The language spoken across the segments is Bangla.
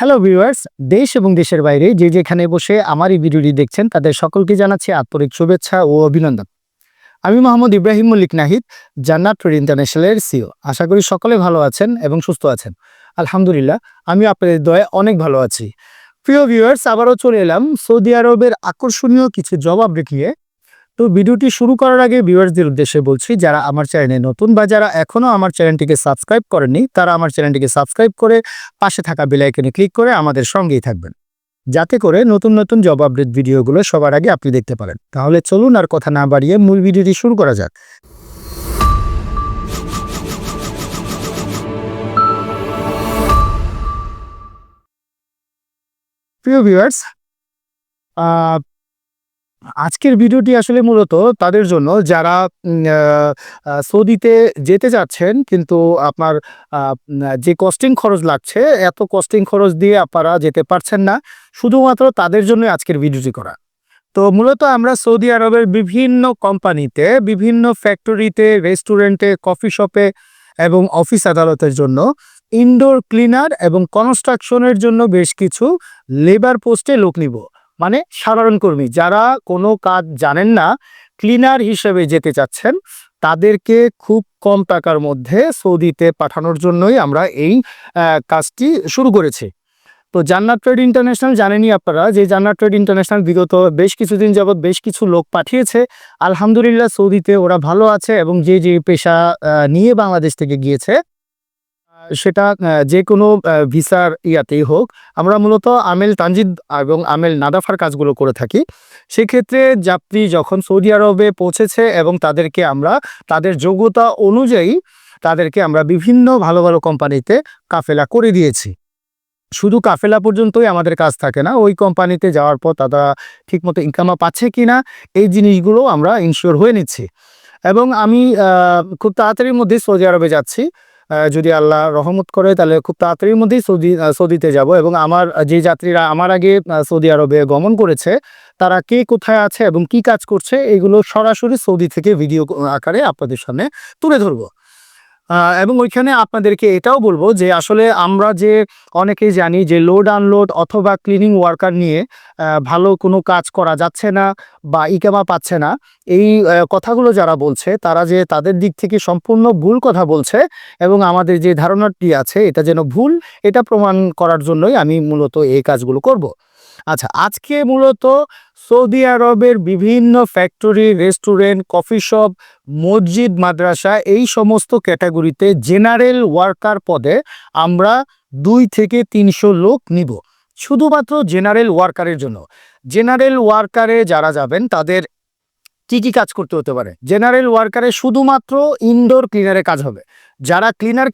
হ্যালো ভিউয়ার্স দেশ এবং দেশের বাইরে যে যেখানে বসে আমার এই ভিডিওটি দেখছেন, তাদের সকলকে জানাচ্ছি আন্তরিক শুভেচ্ছা ও অভিনন্দন। আমি মোহাম্মদ ইব্রাহিম মল্লিক নাহিদ, জান্নাত ট্রেড ইন্টারন্যাশনালের সিও আশা করি সকলে ভালো আছেন এবং সুস্থ আছেন। আলহামদুলিল্লাহ, আমি আপনাদের দয়ে অনেক ভালো আছি। প্রিয় ভিউয়ার্স আবারও চলে এলাম সৌদি আরবের আকর্ষণীয় কিছু জবাব দেখিয়ে তো ভিডিওটি শুরু করার আগে ভিউয়ার্সদের উদ্দেশ্যে বলছি, যারা আমার চ্যানেলে নতুন বা যারা এখনও আমার চ্যানেলটিকে সাবস্ক্রাইব করেননি, তারা আমার চ্যানেলটিকে সাবস্ক্রাইব করে পাশে থাকা বেল আইকনে ক্লিক করে আমাদের সঙ্গেই থাকবেন। যাতে করে নতুন নতুন জব আপডেট ভিডিওগুলো সবার আগে আপনি দেখতে পারেন। তাহলে চলুন আর কথা না বাড়িয়ে মূল ভিডিওটি শুরু করা যাক। প্রিয় ভিউয়ার্স আজকের ভিডিওটি আসলে মূলত তাদের জন্য যারা সৌদিতে যেতে যাচ্ছেন কিন্তু আপনার যে কস্টিং খরচ লাগছে, এত কস্টিং খরচ দিয়ে আপনারা যেতে পারছেন না। শুধুমাত্র তাদের জন্য আজকের ভিডিওটি করা। তো মূলত আমরা সৌদি আরবের বিভিন্ন কোম্পানিতে, বিভিন্ন ফ্যাক্টরিতে রেস্টুরেন্টে কফি শপে এবং অফিস আদালতের জন্য ইনডোর ক্লিনার এবং কনস্ট্রাকশনের জন্য বেশ কিছু লেবার পোস্টে লোক নিব। মানে সাধারণ কর্মী। যারা কোনো কাজ জানেন না, ক্লিনার হিসেবে যেতে চাচ্ছেন, তাদেরকে খুব কম টাকার মধ্যে সৌদিতে পাঠানোর জন্যই আমরা এই কাজটি শুরু করেছি। তো জান্নাত ট্রেড ইন্টারন্যাশনাল জানেনই আপনারা যে জান্নাত ট্রেড ইন্টারন্যাশনাল বিগত বেশ কিছুদিন যাবৎ বেশ কিছু লোক পাঠিয়েছে। আলহামদুলিল্লাহ সৌদিতে ওরা ভালো আছে এবং যে যে পেশা নিয়ে বাংলাদেশ থেকে গিয়েছে সেটা যে কোনো ভিসার ইয়াতেই হোক, আমরা মূলত আমেল তানজিদ এবং আমেল নাদাফার কাজগুলো করে থাকি। সেক্ষেত্রে যাত্রী যখন সৌদি আরবে পৌঁছেছে এবং তাদেরকে আমরা, তাদের যোগ্যতা অনুযায়ী তাদেরকে আমরা বিভিন্ন ভালো ভালো কোম্পানিতে কাফেলা করে দিয়েছি। শুধু কাফেলা পর্যন্তই আমাদের কাজ থাকে না, ওই কোম্পানিতে যাওয়ার পর তারা ঠিকমতো ইনকামা পাচ্ছে কিনা, এই জিনিসগুলো আমরা ইনশিওর হয়ে নিচ্ছি। এবং আমি খুব তাড়াতাড়ির মধ্যে সৌদি আরবে যাচ্ছি। যদি আল্লাহ রহমত করে, তাহলে খুব তাড়াতাড়ির মধ্যেই সৌদি সৌদিতে যাব। এবং আমার যে যাত্রীরা আমার আগে সৌদি আরবে গমন করেছে, তারা কে কোথায় আছে এবং কি কাজ করছে এগুলো সরাসরি সৌদি থেকে ভিডিও আকারে আপনাদের সামনে তুলে ধরবো। এবং ওইখানে আপনাদেরকে এটাও বলব যে আসলে আমরা যে অনেকেই জানি যে লোড আনলোড অথবা ক্লিনিং ওয়ার্কার নিয়ে ভালো কোনো কাজ করা যাচ্ছে না বা ইকামা পাচ্ছে না, এই কথাগুলো যারা বলছে তারা যে তাদের দিক থেকে সম্পূর্ণ ভুল কথা বলছে এবং আমাদের যে ধারণাটি আছে এটা যেন ভুল, এটা প্রমাণ করার জন্যই আমি মূলত এই কাজগুলো করব। আচ্ছা আজকে মূলত সৌদি আরবের বিভিন্ন ফ্যাক্টরি রেস্টুরেন্ট কফি শপ মসজিদ, মাদ্রাসা এই সমস্ত ক্যাটাগরিতে জেনারেল ওয়ার্কার পদে আমরা দুই থেকে তিনশো লোক নিব। শুধুমাত্র জেনারেল ওয়ার্কারের জন্য। জেনারেল ওয়ার্কারে যারা যাবেন, তাদের কি কি কাজ করতে হতে পারে? জেনারেল ওয়ার্কারে শুধুমাত্র ইনডোর ক্লিনারে কাজ হবে। যারা ক্লিনার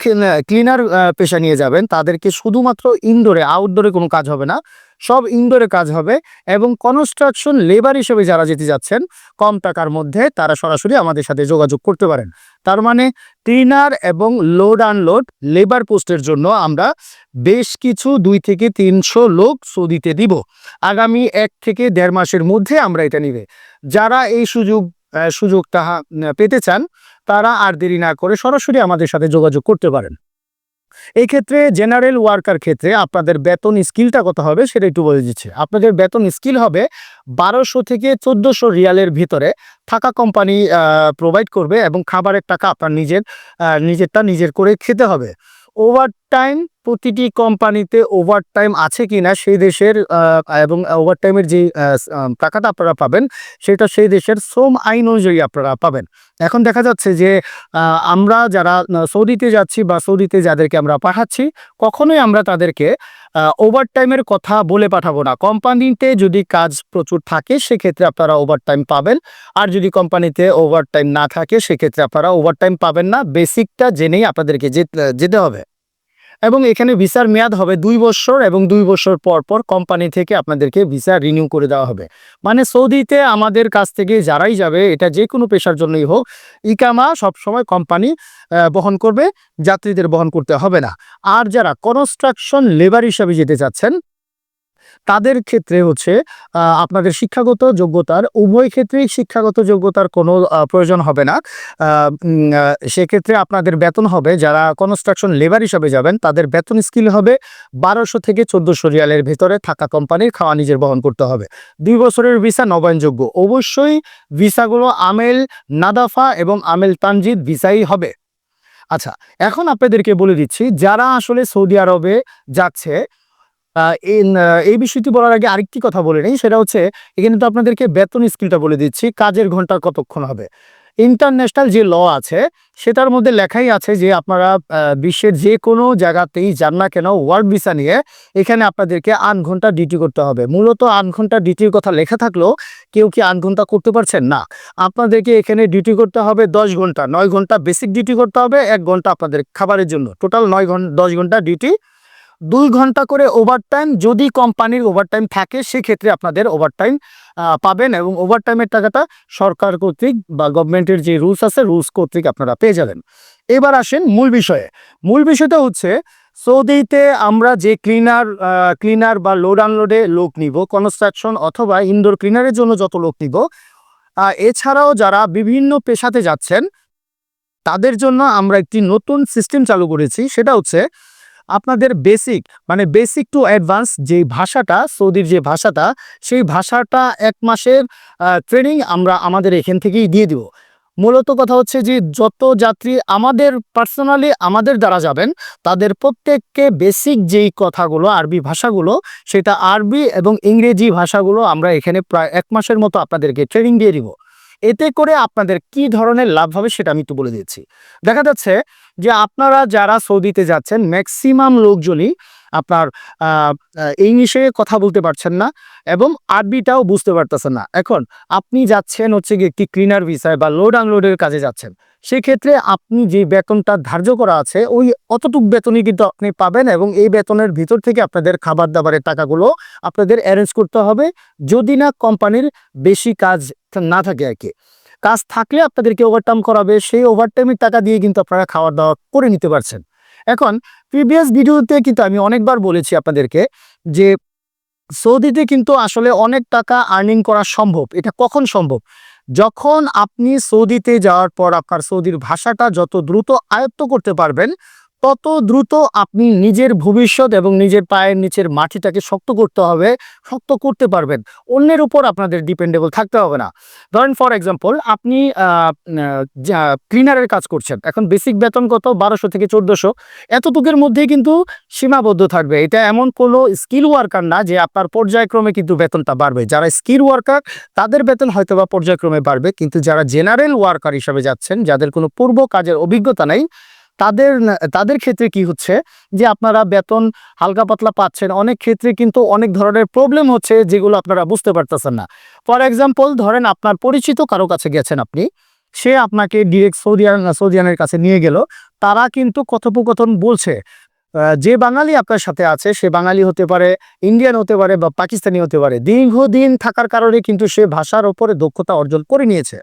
ক্লিনার পেশা নিয়ে যাবেন, তাদেরকে শুধুমাত্র ইনডোরে আউটডোরে কোনো কাজ হবে না। সব ইনডোরে কাজ হবে এবং কনস্ট্রাকশন লেবার হিসেবে যারা যেতে যাচ্ছেন কম টাকার মধ্যে তারা সরাসরি আমাদের সাথে যোগাযোগ করতে পারেন। তার মানে ক্লিনার এবং লোড আনলোড লেবার পোস্টের জন্য আমরা বেশ কিছু দুই থেকে তিনশো লোক সৌদিতে দিব। আগামী এক থেকে দেড় মাসের মধ্যে আমরা এটা নিবে। যারা এই সুযোগ আহ, সুযোগটা হা- পেতে চান তারা আর দেরি না করে সরাসরি আমাদের সাথে যোগাযোগ করতে পারেন। এই ক্ষেত্রে জেনারেল ওয়ার্কার ক্ষেত্রে আপনাদের বেতন স্কিলটা কত হবে সেটা একটু বলে দিচ্ছে। আপনাদের বেতন স্কিল হবে বারোশো থেকে চোদ্দোশো রিয়ালের ভিতরে থাকা কোম্পানি প্রোভাইড করবে এবং খাবারের টাকা আপনার নিজের নিজেরটা নিজের করে খেতে হবে। ওভার টাইম প্রতিটি কোম্পানিতে ওভার টাইম আছে কিনা সেই দেশের এবং ওভার টাইমের যে টাকাটা আপনারা পাবেন, সেটা সেই দেশের শ্রম আইন অনুযায়ী আপনারা পাবেন। এখন দেখা যাচ্ছে যে আমরা যারা সৌদিতে যাচ্ছি বা সৌদিতে যাদেরকে আমরা পাঠাচ্ছি, কখনোই আমরা তাদেরকে ওভার টাইমের কথা বলে পাঠাবো না। কোম্পানিতে যদি কাজ প্রচুর থাকে, সেক্ষেত্রে আপনারা ওভার টাইম পাবেন। আর যদি কোম্পানিতে ওভার টাইম না থাকে, সেক্ষেত্রে আপনারা ওভার টাইম পাবেন না। বেসিকটা জেনেই আপনাদেরকে যেতে হবে। এবং এখানে ভিসার মেয়াদ হবে দুই বছর এবং দুই বছর পর পর কোম্পানি থেকে আপনাদেরকে ভিসা রিনিউ করে দেওয়া হবে। মানে সৌদিতে আমাদের কাছ থেকে যারাই যাবে, এটা যে কোনো পেশার জন্যই হোক, ইকামা সবসময় কোম্পানি বহন করবে, যাত্রীদের বহন করতে হবে না। আর যারা কনস্ট্রাকশন লেবার হিসাবে যেতে চাচ্ছেন তাদের ক্ষেত্রে হচ্ছে আপনাদের শিক্ষাগত যোগ্যতার, উভয় ক্ষেত্রেই শিক্ষাগত যোগ্যতার কোনো প্রয়োজন হবে না। সেক্ষেত্রে আপনাদের বেতন হবে, যারা কনস্ট্রাকশন লেবার হিসাবে যাবেন, তাদের বেতন স্কিল হবে বারোশো থেকে চোদ্দোশো রিয়ালের ভিতরে থাকা কোম্পানির খাওয়া নিজের বহন করতে হবে। দুই বছরের ভিসা নবায়নযোগ্য। অবশ্যই ভিসাগুলো আমেল নাদাফা এবং আমেল তানজিদ ভিসাই হবে। আচ্ছা এখন আপনাদেরকে বলে দিচ্ছি, যারা আসলে সৌদি আরবে যাচ্ছে এই বিষয়টি বলার আগে আরেকটি কথা বলে নেই, সেটা হচ্ছে এখানে তো আপনাদেরকে বেতন স্কিলটা বলে দিচ্ছি, কাজের ঘণ্টা কতক্ষণ হবে? ইন্টারন্যাশনাল যে ল আছে, সেটার মধ্যে লেখাই আছে যে আপনারা বিশ্বের যে কোনো জায়গাতেই যান না কেন, ওয়ার্ক ভিসা নিয়ে এখানে আপনাদেরকে আট ঘণ্টা ডিউটি করতে হবে। মূলত আট ঘণ্টা ডিউটির কথা লেখা থাকলেও কেউ কি আট ঘণ্টা করতে পারছেন? না। আপনাদেরকে এখানে ডিউটি করতে হবে দশ ঘণ্টা নয় ঘণ্টা বেসিক ডিউটি করতে হবে, এক ঘণ্টা আপনাদের খাবারের জন্য। টোটাল নয় ঘণ্টা দশ ঘণ্টা ডিউটি দুই ঘণ্টা করে ওভারটাইম যদি কোম্পানির ওভারটাইম থাকে, সেক্ষেত্রে আপনাদের ওভারটাইম পাবেন এবং ওভারটাইমের টাকাটা সরকার কর্তৃক বা গভর্নমেন্টের যে রুলস আছে রুলস কর্তৃক আপনারা পেয়ে যাবেন। এবার আসেন মূল বিষয়ে। মূল বিষয়টা হচ্ছে, সৌদিতে আমরা যে ক্লিনার ক্লিনার বা লোড আনলোডে লোক নিব কনস্ট্রাকশন অথবা ইনডোর ক্লিনারের জন্য যত লোক নিব এছাড়াও যারা বিভিন্ন পেশাতে যাচ্ছেন, তাদের জন্য আমরা একটি নতুন সিস্টেম চালু করেছি। সেটা হচ্ছে আপনাদের বেসিক মানে বেসিক টু অ্যাডভান্স যে ভাষাটা, সৌদির যে ভাষাটা, সেই ভাষাটা এক মাসের ট্রেনিং আমরা আমাদের এখান থেকেই দিয়ে দিব। মূলত কথা হচ্ছে যে যত যাত্রী আমাদের পার্সোনালি আমাদের দ্বারা যাবেন, তাদের প্রত্যেককে বেসিক যেই কথাগুলো আরবি ভাষাগুলো, সেটা আরবি এবং ইংরেজি ভাষাগুলো আমরা এখানে প্রায় এক মাসের মতো আপনাদেরকে ট্রেনিং দিয়ে দিব। এতে করে আপনাদের কি ধরনের লাভ হবে সেটা আমি একটু বলে দিচ্ছি। দেখা যাচ্ছে যে আপনারা যারা সৌদিতে যাচ্ছেন ম্যাক্সিমাম লোকজনই আপনার ইংলিশে কথা বলতে পারছেন না এবং আরবিটাও বুঝতে পারতেছেন না। এখন আপনি যাচ্ছেন হচ্ছে গিয়ে একটি ক্লিনার ভিসায় বা লোড আনলোডের কাজে যাচ্ছেন। সেক্ষেত্রে আপনি যে বেতনটা ধার্য করা আছে, ওই অতটুক বেতনই কিন্তু আপনি পাবেন এবং এই বেতনের ভিতর থেকে আপনাদের খাবার দাবারের টাকাগুলো আপনাদের অ্যারেঞ্জ করতে হবে। যদি না, কোম্পানির বেশি কাজ না থাকে আর কি। কাজ থাকলে আপনাদেরকে ওভারটাইম করাবে, সেই ওভারটাইমের টাকা দিয়ে কিন্তু আপনারা খাওয়া দাওয়া করে নিতে পারছেন। এখন প্রিভিয়াস ভিডিওতে কিন্তু আমি অনেকবার বলেছি আপনাদেরকে যে সৌদিতে কিন্তু আসলে অনেক টাকা আর্নিং করা সম্ভব। এটা কখন সম্ভব? যখন আপনি সৌদিতে যাওয়ার পর আপনার সৌদির ভাষাটা যত দ্রুত আয়ত্ত করতে পারবেন তত দ্রুত আপনি নিজের ভবিষ্যৎ এবং নিজের পায়ের নিচের মাটিটাকে শক্ত করতে হবে, শক্ত করতে পারবেন। অন্যের উপর আপনাদের ডিপেন্ডেবল থাকতে হবে না। ধরেন ফর এক্সাম্পল আপনি ক্লিনারের কাজ করছেন। এখন বেসিক বেতন কত? বারোশো থেকে চোদ্দোশো। এতটুকের মধ্যেই কিন্তু সীমাবদ্ধ থাকবে। এটা এমন কোনো স্কিল ওয়ার্কার না যে আপনার পর্যায়ক্রমে কিন্তু বেতনটা বাড়বে। যারা স্কিল ওয়ার্কার তাদের বেতন হয়তো বা পর্যায়ক্রমে বাড়বে। কিন্তু যারা জেনারেল ওয়ার্কার হিসাবে যাচ্ছেন, যাদের কোনো পূর্ব কাজের অভিজ্ঞতা নেই তাদের তাদের ক্ষেত্রে কি হচ্ছে? যে আপনারা বেতন হালকা পাতলা পাচ্ছেন, অনেক ক্ষেত্রে কিন্তু অনেক ধরনের প্রবলেম হচ্ছে যেগুলো আপনারা বুঝতে পারতেছেন না। ফর এক্সাম্পল ধরেন আপনার পরিচিত কারও কাছে গেছেন আপনি, সে আপনাকে ডিরেক্ট সৌদিয়ান সৌদিয়ানের কাছে নিয়ে গেল। তারা কিন্তু কথোপকথন বলছে যে বাঙালি আপনার সাথে আছে, সে বাঙালি হতে পারে ইন্ডিয়ান হতে পারে বা পাকিস্তানি হতে পারে, দীর্ঘদিন থাকার কারণে কিন্তু সে ভাষার ওপরে দক্ষতা অর্জন করে নিয়েছে।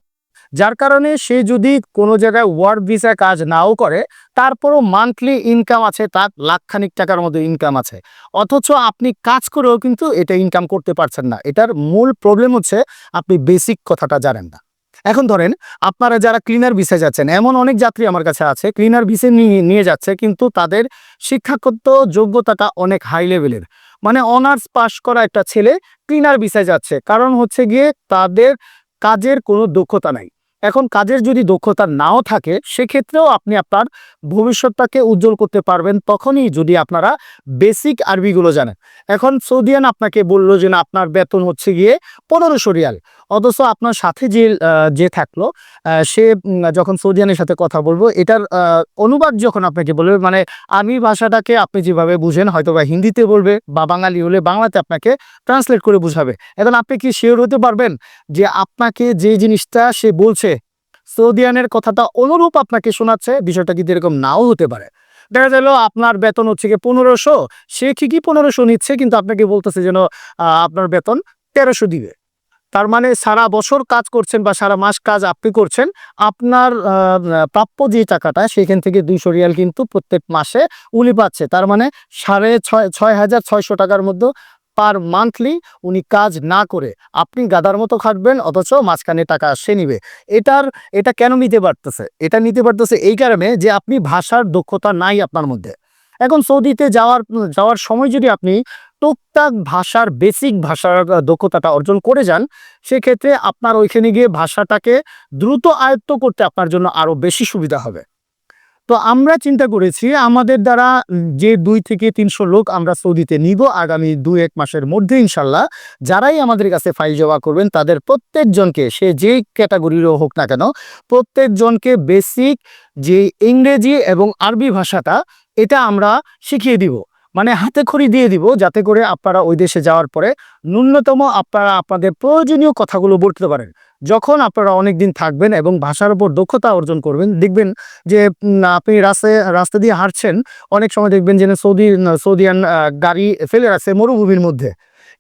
যার কারণে সে যদি কোনো জায়গায় ওয়ার্ক ভিসায় কাজ নাও করে, তারপরও মান্থলি ইনকাম আছে, তার লাখখানিক টাকার মতো ইনকাম আছে। অথচ আপনি কাজ করেও কিন্তু এটা ইনকাম করতে পারছেন না। এটার মূল প্রবলেম হচ্ছে আপনি বেসিক কথাটা জানেন না। এখন ধরেন, আপনারা যারা ক্লিনার ভিসে যাচ্ছেন, এমন অনেক যাত্রী আমার কাছে আছে ক্লিনার ভিসে নিয়ে যাচ্ছে, কিন্তু তাদের শিক্ষাগত যোগ্যতাটা অনেক হাই লেভেলের মানে অনার্স পাশ করা একটা ছেলে ক্লিনার ভিসায় যাচ্ছে, কারণ হচ্ছে গিয়ে তাদের কাজের কোনো দক্ষতা নাই। এখন কাজের যদি দক্ষতা নাও থাকে, সেক্ষেত্রেও আপনি আপনার ভবিষ্যৎটাকে উজ্জ্বল করতে পারবেন। তখনই যদি আপনারা বেসিক আরবিগুলো জানেন। এখন সৌদিয়ান আপনাকে বলল যে, না, আপনার বেতন হচ্ছে গিয়ে পনেরোশো রিয়াল। অথচ আপনার সাথে যে যে থাকল সে যখন সৌদিয়ানের সাথে কথা বলব, এটার অনুবাদ যখন আপনাকে বলবে মানে আমি ভাষাটাকে আপনি যেভাবে বুঝেন হয়তো বা হিন্দিতে বলবে বা বাঙালি হলে বাংলাতে আপনাকে ট্রান্সলেট করে বুঝাবে। এখন আপনি কি শিওর হতে পারবেন যে আপনাকে যে জিনিসটা সে বলছে সৌদিয়ানের কথাটা অনুরূপ আপনাকে শোনাচ্ছে, বিষয়টা কিন্তু এরকম নাও হতে পারে। দেখা গেল আপনার বেতন হচ্ছে কি পনেরোশো, সে ঠিকই পনেরোশো নিচ্ছে, কিন্তু আপনাকে বলতেছে যেন আপনার বেতন তেরোশো দিবে। তার মানে সারা বছর কাজ করছেন বা সারা মাস কাজ আপনি করছেন, আপনার প্রাপ্য যে টাকাটা সেখান থেকে দুইশো রিয়াল কিন্তু প্রত্যেক মাসে উলি পাচ্ছে। তার মানে সাড়ে ছয় ছয় হাজার ছয়শো টাকার মধ্যে পার মান্থলি উনি কাজ না করে আপনি গাদার মতো খাটবেন, অথচ মাঝখানে টাকা সে নিবে। এটার, এটা কেন নিতে পারতেছে? এটা নিতে পারতেছে এই কারণে যে আপনি ভাষার দক্ষতা নাই আপনার মধ্যে। এখন সৌদিতে যাওয়ার যাওয়ার সময় যদি আপনি টুকটাক ভাষার বেসিক ভাষার দক্ষতাটা অর্জন করে যান, সেক্ষেত্রে আপনার ওইখানে গিয়ে ভাষাটাকে দ্রুত আয়ত্ত করতে আপনার জন্য আরও বেশি সুবিধা হবে। তো আমরা চিন্তা করেছি, আমাদের দ্বারা যে দুই থেকে তিনশো লোক আমরা সৌদিতে নিব আগামী দুই এক মাসের মধ্যে ইনশাল্লাহ, যারাই আমাদের কাছে ফাইল জমা করবেন, তাদের প্রত্যেকজনকে, সে যেই ক্যাটাগরিরও হোক না কেন, প্রত্যেকজনকে বেসিক যে ইংরেজি এবং আরবি ভাষাটা, এটা আমরা শিখিয়ে দিব। মানে হাতে খড়ি দিয়ে দিব যাতে করে আপনারা ওই দেশে যাওয়ার পরে ন্যূনতম আপনারা আপনাদের প্রয়োজনীয় কথাগুলো বলতে পারেন। যখন আপনারা অনেক দিন থাকবেন এবং ভাষার উপর দক্ষতা অর্জন করবেন, দেখবেন যে আপনি রাস্তায় রাস্তা দিয়ে হাঁটছেন, অনেক সময় দেখবেন যে, সৌদি সৌদিয়ান গাড়ি ফেলে রাখছে মরুভূমির মধ্যে।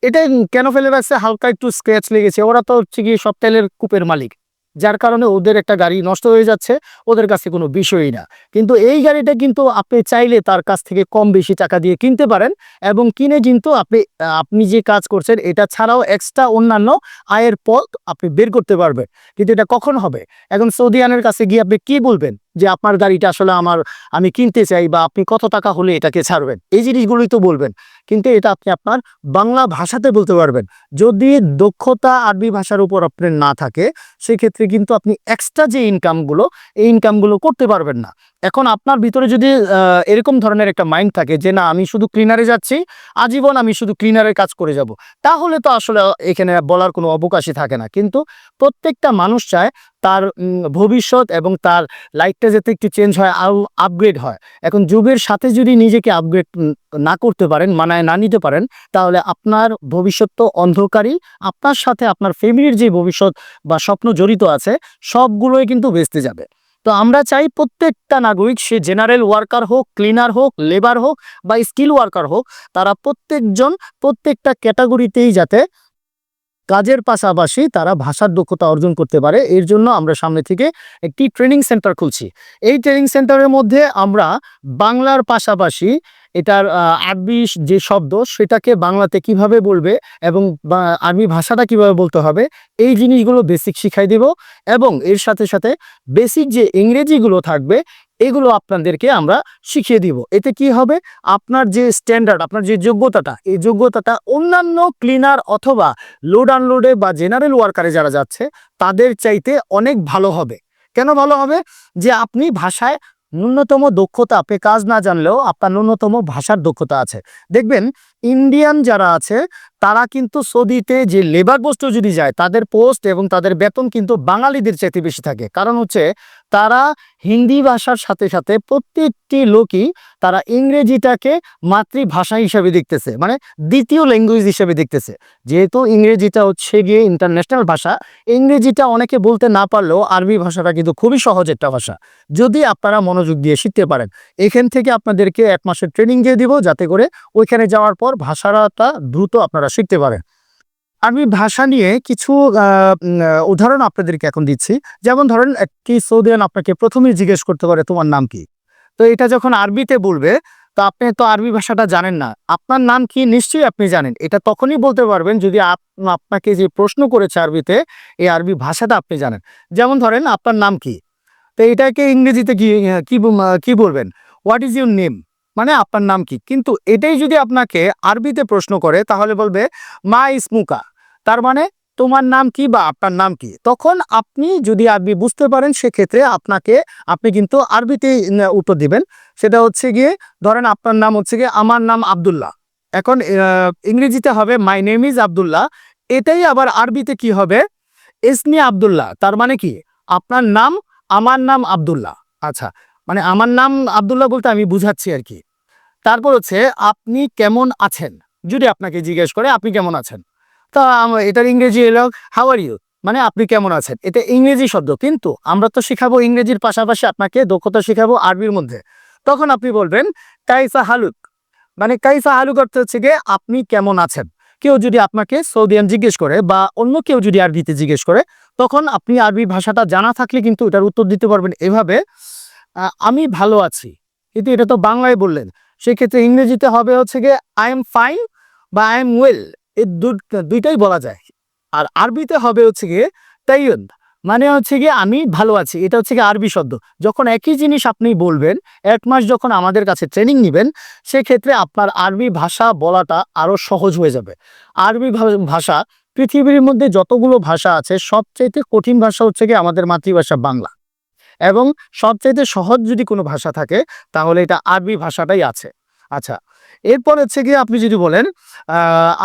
এটা কেন ফেলে রাখছে? হালকা একটু স্ক্র্যাচ লেগেছে। ওরা তো হচ্ছে কি সব তেলের কূপের মালিক। যার কারণে ওদের একটা গাড়ি নষ্ট হয়ে যাচ্ছে, ওদের কাছে কোনো বিষয়ই না। কিন্তু এই গাড়িটা কিন্তু আপনি চাইলে তার কাছ থেকে কম বেশি টাকা দিয়ে কিনতে পারেন এবং কিনে কিন্তু আপনি আপনি যে কাজ করছেন এটা ছাড়াও এক্সট্রা অন্যান্য আয়ের পথ আপনি বের করতে পারবেন। কিন্তু এটা কখন হবে? এখন সৌদি আনের কাছে গিয়ে আপনি কি বলবেন? যে আপনার গাড়িটা আসলে আমার, আমি কিনতে চাই বা আপনি কত টাকা হলে এটাকে ছাড়বেন। এই জিনিসগুলোই তো বলবেন। কিন্তু এটা আপনি আপনার বাংলা ভাষাতে বলতে পারবেন। যদি দক্ষতা আরবি ভাষার উপর আপনার না থাকে, সেক্ষেত্রে কিন্তু আপনি এক্সট্রা যে ইনকামগুলো এই ইনকামগুলো করতে পারবেন না। এখন আপনার ভিতরে যদি এরকম ধরনের একটা মাইন্ড থাকে যে, না, আমি শুধু ক্লিনারে যাচ্ছি, আজীবন আমি শুধু ক্লিনারের কাজ করে যাব, তাহলে তো আসলে এখানে বলার কোনো অবকাশই থাকে না। কিন্তু প্রত্যেকটা মানুষ চায় তার ভবিষ্যৎ এবং তার লাইফটা যাতে একটু চেঞ্জ হয় আরও আপগ্রেড হয়। এখন যুগের সাথে যদি নিজেকে আপগ্রেড না করতে পারেন, মানায় না নিতে পারেন, তাহলে আপনার ভবিষ্যৎ তো অন্ধকারই। আপনার সাথে আপনার ফ্যামিলির যে ভবিষ্যৎ বা স্বপ্ন জড়িত আছে, সবগুলোই কিন্তু বেঁচতে যাবে। তো আমরা চাই প্রত্যেকটা নাগরিক, সে জেনারেল ওয়ার্কার হোক ক্লিনার হোক লেবার হোক বা স্কিল ওয়ার্কার হোক, তারা প্রত্যেকজন প্রত্যেকটা ক্যাটাগরিতেই যাতে কাজের পাশাপাশি তারা ভাষার দক্ষতা অর্জন করতে পারে। এর জন্য আমরা সামনে থেকে একটি ট্রেনিং সেন্টার খুলছি। এই ট্রেনিং সেন্টারের মধ্যে আমরা বাংলার পাশাপাশি এটার আরবি যে শব্দ সেটাকে বাংলাতে কীভাবে বলবে এবং আরবি ভাষাটা কীভাবে বলতে হবে, এই জিনিসগুলো বেসিক শিখাই দেব এবং এর সাথে সাথে বেসিক যে ইংরেজিগুলো থাকবে, এগুলো আপনাদেরকে আমরা শিখিয়ে দিব। এতে কি হবে? আপনার যে স্ট্যান্ডার্ড আপনার যে যোগ্যতাটা, এই যোগ্যতাটা অন্যান্য ক্লিনার অথবা লোড আনলোডে বা জেনারেল ওয়ার্কারে যারা যাচ্ছে, তাদের চাইতে অনেক ভালো হবে। কেন ভালো হবে? যে আপনি ভাষায় ন্যূনতম দক্ষতা আপনি কাজ না জানলেও আপনার ন্যূনতম ভাষার দক্ষতা আছে। দেখবেন ইন্ডিয়ান যারা আছে, তারা কিন্তু সৌদিতে যে লেবার পোস্টও যদি যায়, তাদের পোস্ট এবং তাদের বেতন কিন্তু বাঙালিদের চাইতে বেশি থাকে। কারণ হচ্ছে, তারা হিন্দি ভাষার সাথে সাথে প্রত্যেকটি লোকই তারা ইংরেজিটাকে মাতৃভাষা হিসাবে দেখতেছে মানে দ্বিতীয় ল্যাঙ্গুয়েজ হিসেবে দেখতেছে। যেহেতু ইংরেজিটা হচ্ছে গিয়ে ইন্টারন্যাশনাল ভাষা, ইংরেজিটা অনেকে বলতে না পারলেও আরবি ভাষাটা কিন্তু খুবই সহজ একটা ভাষা। যদি আপনারা মনোযোগ দিয়ে শিখতে পারেন, এখান থেকে আপনাদেরকে এক মাসের ট্রেনিং দিয়ে দিব, যাতে করে ওইখানে যাওয়ার পর ভাষাটা দ্রুত আপনারা শিখতে পারেন। আমি ভাষা নিয়ে কিছু উদাহরণ আপনাদেরকে এখন দিচ্ছি। যেমন ধরেন, একটি সৌদিয়ান আপনাকে প্রথমেই জিজ্ঞেস করতে পারে, তোমার নাম কি? তো এটা যখন আরবিতে বলবে, তো আপনি তো আরবি ভাষাটা জানেন না। আপনার নাম কি নিশ্চয়ই আপনি জানেন। এটা তখনই বলতে পারবেন যদি আপ- আপনাকে যে প্রশ্ন করেছে আরবিতে, এই আরবি ভাষাটা আপনি জানেন। যেমন ধরেন, আপনার নাম কি? তো এটাকে ইংরেজিতে কি কি বলবেন? হোয়াট ইজ ইউর নেম মানে আপনার নাম কি? কিন্তু এটাই যদি আপনাকে আরবিতে প্রশ্ন করে, তাহলে বলবে, মা ইসমুকা তার মানে তোমার নাম কি বা আপনার নাম কি? তখন আপনি যদি আরবি বুঝতে পারেন, সেক্ষেত্রে আপনাকে, আপনি কিন্তু আরবিতে উত্তর দিবেন। সেটা হচ্ছে গিয়ে, ধরেন আপনার নাম হচ্ছে গিয়ে, আমার নাম আব্দুল্লাহ। এখন ইংরেজিতে হবে, মাই নেম ইজ আবদুল্লাহ। এটাই আবার আরবিতে কি হবে? ইসমি আব্দুল্লাহ। তার মানে কি? আপনার নাম, আমার নাম আব্দুল্লাহ। আচ্ছা মানে আমার নাম আব্দুল্লাহ বলতে আমি বুঝাচ্ছি আর কি। তারপর হচ্ছে, আপনি কেমন আছেন? যদি আপনাকে জিজ্ঞেস করে, আপনি কেমন আছেন? তা এটার ইংরেজি এলো হাউ আর ইউ মানে আপনি কেমন আছেন? এটা ইংরেজি শব্দ, কিন্তু আমরা তো শিখাবো ইংরেজির পাশাপাশি আপনাকে দক্ষতা শিখাবো আরবির মধ্যে। তখন আপনি বলবেন কাইসা হালুক। মানে কাইসা হালুক অর্থ হচ্ছে গিয়ে, আপনি কেমন আছেন? কেউ যদি আপনাকে সৌদিয়ান জিজ্ঞেস করে বা অন্য কেউ যদি আরবিতে জিজ্ঞেস করে, তখন আপনি আরবি ভাষাটা জানা থাকলে কিন্তু এটার উত্তর দিতে পারবেন। এভাবে আমি ভালো আছি। কিন্তু এটা তো বাংলায় বললেন। সেক্ষেত্রে ইংরেজিতে হবে হচ্ছে গিয়ে আই এম ফাইন বা আই এম ওয়েল দু- দুইটাই বলা যায়। আর আরবিতে হবে হচ্ছে গিয়ে, তাইয়ন মানে হচ্ছে গিয়ে, আমি ভালো আছি এটা হচ্ছে গিয়ে আরবি শব্দ। যখন একই জিনিস আপনি বলবেন, এক মাস যখন আমাদের কাছে ট্রেনিং নেবেন, সেক্ষেত্রে আপনার আরবি ভাষা বলাটা আরও সহজ হয়ে যাবে। আরবি ভাষা, পৃথিবীর মধ্যে যতগুলো ভাষা আছে, সবচাইতে কঠিন ভাষা হচ্ছে গিয়ে আমাদের মাতৃভাষা বাংলা। এবং সবচাইতে সহজ যদি কোনো ভাষা থাকে তাহলে এটা আরবি ভাষাটাই আছে। আচ্ছা এরপর হচ্ছে গিয়ে আপনি যদি বলেন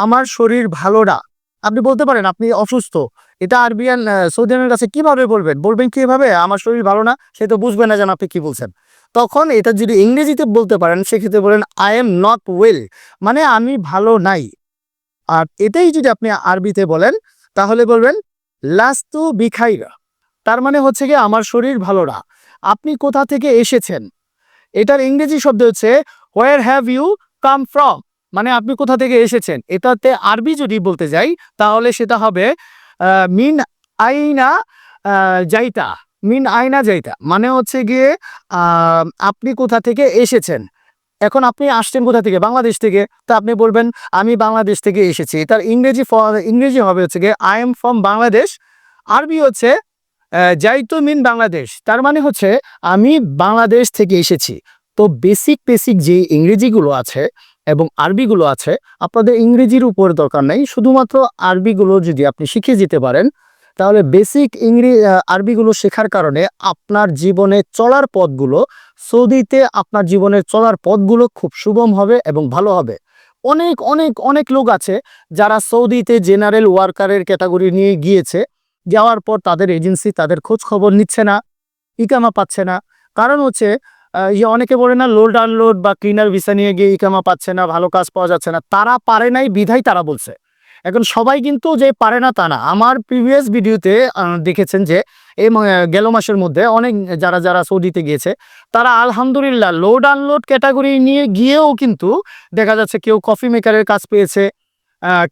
আমার শরীর ভালো না। আপনি বলতে পারেন আপনি অসুস্থ। এটা আরবিয়ান আহ, সৌদি আরবের কাছে কীভাবে বলবেন? বলবেন কীভাবে আমার শরীর ভালো না সে তো বুঝবে না যেন আপনি কি বলছেন। তখন এটা যদি ইংরেজিতে বলতে পারেন সেক্ষেত্রে বলেন আই এম নট ওয়েল মানে আমি ভালো নাই। আর এটাই যদি আপনি আরবিতে বলেন তাহলে বলবেন লাস্তু বিখাইরা। তার মানে হচ্ছে কি আমার শরীর ভালো না। আপনি কোথা থেকে এসেছেন? এটার ইংরেজি শব্দ হচ্ছে where have you come from মানে আপনি কোথা থেকে এসেছেন? এটাতে আরবি যদি বলতে যাই, তাহলে সেটা হবে মিন আইনা যাইতা। মিন আইনা, যাইতা। মানে হচ্ছে গিয়ে আপনি কোথা থেকে এসেছেন? এখন আপনি আসছেন কোথা থেকে? বাংলাদেশ থেকে। তা আপনি বলবেন, আমি বাংলাদেশ থেকে এসেছি। তার ইংরেজি ইংরেজি হবে হচ্ছে গিয়ে আই এম ফ্রম বাংলাদেশ আরবি হচ্ছে যাইতো মিন বাংলাদেশ। তার মানে হচ্ছে, আমি বাংলাদেশ থেকে এসেছি। তো বেসিক বেসিক যে ইংরেজিগুলো আছে এবং আরবিগুলো আছে, আপনাদের ইংরেজির উপর দরকার নেই। শুধুমাত্র আরবিগুলো যদি আপনি শিখে যেতে পারেন, তাহলে বেসিক ইংরে আরবিগুলো শেখার কারণে আপনার জীবনে চলার পথগুলো, সৌদিতে আপনার জীবনের চলার পথগুলো খুব সুগম হবে এবং ভালো হবে। অনেক অনেক অনেক লোক আছে যারা সৌদিতে জেনারেল ওয়ার্কারের ক্যাটাগরি নিয়ে গিয়েছে। যাওয়ার পর তাদের এজেন্সি তাদের খোঁজ খবর নিচ্ছে না, ইকামা পাচ্ছে না। কারণ হচ্ছে ইয়ে অনেকে বলে না লোড আনলোড বা ক্লিনার ভিসা নিয়ে গিয়ে ইকামা পাচ্ছে না, ভালো কাজ পাওয়া যাচ্ছে না। তারা পারে নাই, বিধাই তারা বলছে। এখন সবাই কিন্তু যে পারে না তা না। আমার প্রিভিয়াস ভিডিওতে দেখেছেন যে এই গেল মাসের মধ্যে অনেক যারা যারা সৌদিতে গিয়েছে, তারা আলহামদুলিল্লাহ লোড আনলোড ক্যাটাগরি নিয়ে গিয়েও কিন্তু দেখা যাচ্ছে কেউ কফি মেকারের কাজ পেয়েছে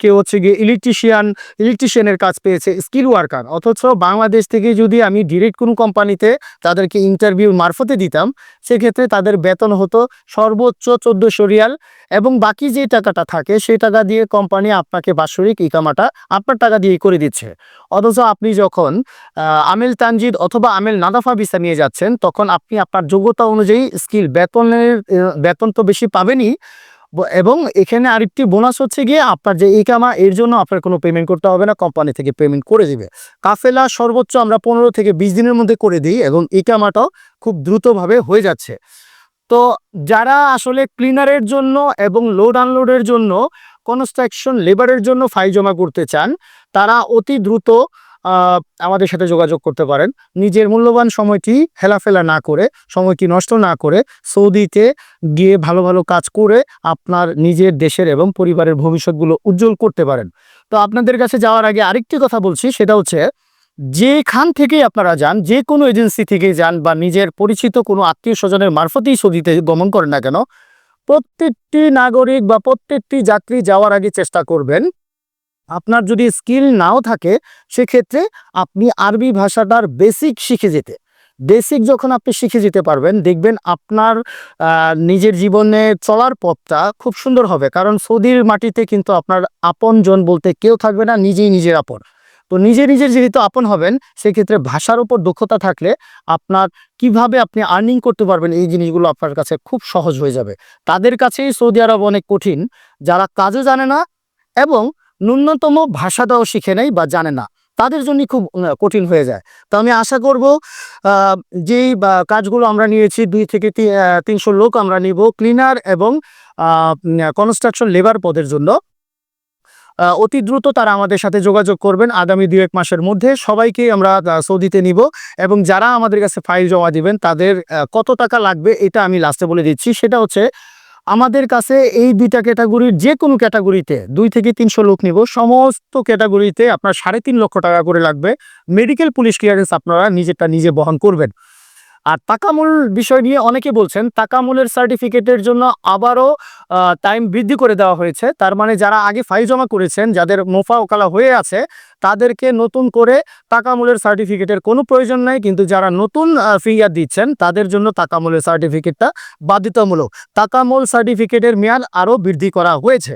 কেউ হচ্ছে গিয়ে ইলেকট্রিশিয়ান ইলেকট্রিশিয়ানের কাজ পেয়েছে স্কিল ওয়ার্কার অথচ বাংলাদেশ থেকে যদি আমি ডিরেক্ট কোনো কোম্পানিতে তাদেরকে ইন্টারভিউ মারফতে দিতাম, সেক্ষেত্রে তাদের বেতন হতো সর্বোচ্চ চোদ্দোশো রিয়াল এবং বাকি যে টাকাটা থাকে, সেই টাকা দিয়ে কোম্পানি আপনাকে বাৎসরিক ইকামাটা আপনার টাকা দিয়েই করে দিচ্ছে। অথচ আপনি যখন আমেল তানজিদ অথবা আমেল নাদাফা ভিসা নিয়ে যাচ্ছেন, তখন আপনি আপনার যোগ্যতা অনুযায়ী স্কিল বেতনের বেতন তো বেশি পাবেনই এবং এখানে আরেকটি বোনাস হচ্ছে গিয়ে আপনার যে ইকামা এর জন্য আপনার কোনো পেমেন্ট করতে হবে না কোম্পানি থেকে পেমেন্ট করে দিবে। কাফেলা সর্বোচ্চ আমরা পনেরো থেকে বিশ দিনের মধ্যে করে দিই এবং ইকামাটাও খুব দ্রুতভাবে হয়ে যাচ্ছে। তো যারা আসলে ক্লিনারের জন্য এবং লোড আনলোডের জন্য কনস্ট্রাকশন লেবারের জন্য ফাইল জমা করতে চান, তারা অতি দ্রুত আমাদের সাথে যোগাযোগ করতে পারেন। নিজের মূল্যবান সময়টি হেলাফেলা না করে, সময়টি নষ্ট না করে সৌদিতে গিয়ে ভালো ভালো কাজ করে আপনার নিজের দেশের এবং পরিবারের ভবিষ্যৎগুলো উজ্জ্বল করতে পারেন। তো আপনাদের কাছে যাওয়ার আগে আরেকটি কথা বলছি, সেটা হচ্ছে যেখান থেকেই আপনারা যান যে কোনো এজেন্সি থেকে যান বা নিজের পরিচিত কোনো আত্মীয় স্বজনের মারফতেই সৌদিতে গমন করেন না কেন, প্রত্যেকটি নাগরিক বা প্রত্যেকটি যাত্রী যাওয়ার আগে চেষ্টা করবেন আপনার যদি স্কিল নাও থাকে, সেক্ষেত্রে আপনি আরবি ভাষাটার বেসিক শিখে যেতে। বেসিক যখন আপনি শিখে যেতে পারবেন, দেখবেন আপনার নিজের জীবনে চলার পথটা খুব সুন্দর হবে। কারণ সৌদির মাটিতে কিন্তু আপনার আপন জন বলতে কেউ থাকবে না, নিজেই নিজের আপন। তো নিজে নিজের যেহেতু আপন হবেন, সেক্ষেত্রে ভাষার উপর দক্ষতা থাকলে আপনার কীভাবে আপনি আর্নিং করতে পারবেন, এই জিনিসগুলো আপনার কাছে খুব সহজ হয়ে যাবে। তাদের কাছেই সৌদি আরব অনেক কঠিন। যারা কাজও জানে না এবং ন্যূনতম ভাষাটাও শিখে নেয় বা জানে না। তাদের জন্য খুব কঠিন হয়ে যায়। তো আমি আশা করব যেই কাজগুলো আমরা নিয়েছি, দুই থেকে তিনশো লোক আমরা নিব ক্লিনার এবং কনস্ট্রাকশন লেবার পদের জন্য। অতি দ্রুত তারা আমাদের সাথে যোগাযোগ করবেন আগামী দু এক মাসের মধ্যে। সবাইকে আমরা সৌদিতে নিব এবং যারা আমাদের কাছে ফাইল জমা দিবেন তাদের কত টাকা লাগবে এটা আমি লাস্টে বলে দিচ্ছি। সেটা হচ্ছে আমাদের কাছে এই দুইটা ক্যাটাগরির যে কোনো ক্যাটাগরিতে দুই থেকে তিনশো লোক নিব। সমস্ত ক্যাটাগরিতে আপনার সাড়ে তিন লক্ষ টাকা করে লাগবে। মেডিকেল পুলিশ ক্লিয়ারেন্স আপনারা নিজেরটা নিজে বহন করবেন। আর তাকামূল বিষয় নিয়ে অনেকে বলছেন, তাকামূলের সার্টিফিকেটের জন্য আবারও টাইম বৃদ্ধি করে দেওয়া হয়েছে। তার মানে যারা আগে ফাইল জমা করেছেন, যাদের মোফা ওকালা হয়ে আছে, তাদেরকে নতুন করে তাকামূলের সার্টিফিকেটের কোনো প্রয়োজন নাই। কিন্তু যারা নতুন ফিগার দিচ্ছেন, তাদের জন্য তাকামূলের সার্টিফিকেটটা বাধ্যতামূলক। তাকামূল সার্টিফিকেটের মেয়াদ আরও বৃদ্ধি করা হয়েছে।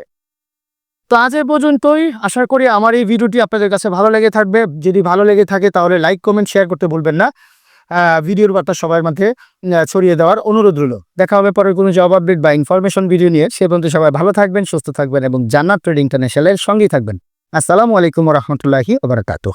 তো আজ এ পর্যন্তই। আশা করি আমার এই ভিডিওটি আপনাদের কাছে ভালো লেগে থাকবে। যদি ভালো লেগে থাকে, তাহলে লাইক কমেন্ট শেয়ার করতে ভুলবেন না। ভিডিওর বার্তা সবার মধ্যে ছড়িয়ে দেওয়ার অনুরোধ রইল। দেখা হবে পরের কোনো জব আপডেট বা ইনফরমেশন ভিডিও নিয়ে। সে পর্যন্ত সবাই ভালো থাকবেন, সুস্থ থাকবেন এবং জান্নাত ট্রেডিং ইন্টারন্যাশনালের সঙ্গেই থাকবেন। আসসালামু আলাইকুম রহমতুল্লাহি ওবরাকাতুহ